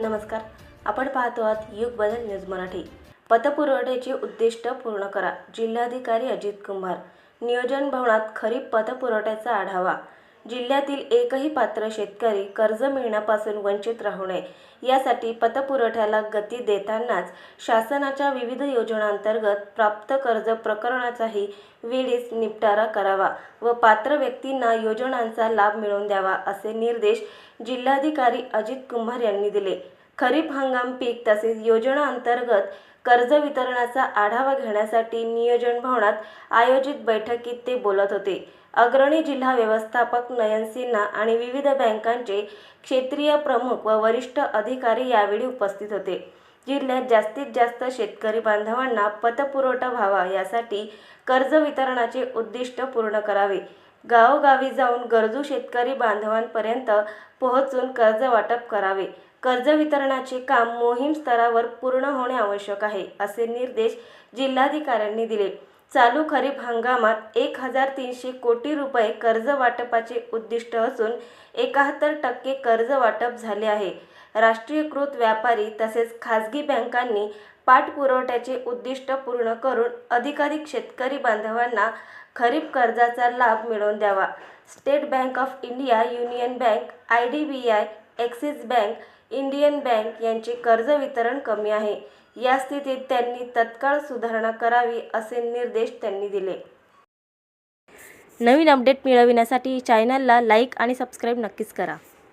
नमस्कार. आपण पाहतो आहात युग बदल न्यूज मराठी. पतपुरवठ्याचे उद्दिष्ट पूर्ण करा. जिल्हाधिकारी अजित कुंभार. नियोजन भवनात खरीप पतपुरवठ्याचा आढावा. जिल्ह्यातील एकही पात्र शेतकरी कर्ज मिळण्यापासून वंचित राहू नये. यासाठी पतपुरवठ्याला गती देतानाच शासनाच्या विविध योजनांतर्गत प्राप्त कर्ज प्रकरणाचाही वेळीच निपटारा करावा व पात्र व्यक्तींना योजनांचा लाभ मिळवून द्यावा असे निर्देश जिल्हाधिकारी अजित कुंभार यांनी दिले. खरीप हंगाम पीक तसेच योजना अंतर्गत कर्ज वितरणाचा आढावा घेण्यासाठी नियोजन भवनात आयोजित बैठकीत ते बोलत होते. अग्रणी जिल्हा व्यवस्थापक नयन सिन्हा आणि विविध बँकांचे क्षेत्रीय प्रमुख व वरिष्ठ अधिकारी यावेळी उपस्थित होते. जिल्ह्यात जास्तीत जास्त शेतकरी बांधवांना पतपुरवठा व्हावा यासाठी कर्ज वितरणाचे उद्दिष्ट पूर्ण करावे. गावोगावी जाऊन गरजू शेतकरी बांधवांपर्यंत पोहोचून कर्ज वाटप करावे. कर्ज वितरणाचे काम मोहीम स्तरावर पूर्ण होणे आवश्यक आहे असे निर्देश जिल्हाधिकाऱ्यांनी दिले. चालू खरीप हंगामात एक हजार तीनशे कोटी रुपये कर्ज वाटपाचे उद्दिष्ट असून एकाहत्तर टक्के कर्ज वाटप झाले आहे. राष्ट्रीयकृत व्यापारी तसेच खाजगी बँकांनी पाठपुरवठ्याचे उद्दिष्ट पूर्ण करून अधिकाधिक शेतकरी बांधवांना खरीप कर्जाचा लाभ मिळवून द्यावा. State Bank of India Union Bank I D B I Axis Bank Indian Bank यांचे कर्ज वितरण कमी आहे. या स्थितीत त्यांनी तत्काळ सुधारणा करावी असे निर्देश त्यांनी दिले. नवीन अपडेट मिळविण्यासाठी चॅनलला लाईक आणि सबस्क्राईब नक्कीच करा.